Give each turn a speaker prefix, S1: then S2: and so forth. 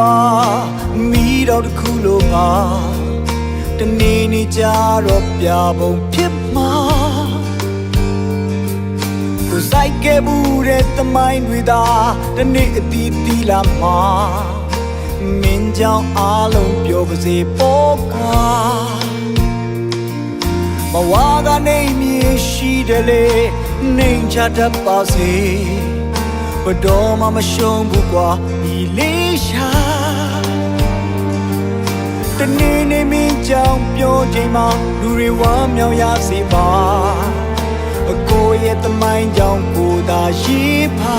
S1: ပါမိတော့တစ်ခုလိုပါတနေ့နေ့ကြတော့ပြပုံဖြစ်မှာကိုစိုက်ခဲ့မှုတဲ့သမိုင်းတွေသာတနေ့အတီးတီးလာမှာမင်းကြောင့်အားလုံးပြောပါစေပေါ့ကွာမဝါကနေမြေရှိတယ်လေနှိမ်ချတတ်ပါစေ ဘတော်မှမရှုံးဘူးကွာဒီလေးရှာတနေ့နေ့မင်းကြောင့်ပြောချိန်မှာလူတွေဝမ်းမြောက်ရစေပါအကိုရဲ့တမိုင်းကြောင့်ကိုသာရှိပါ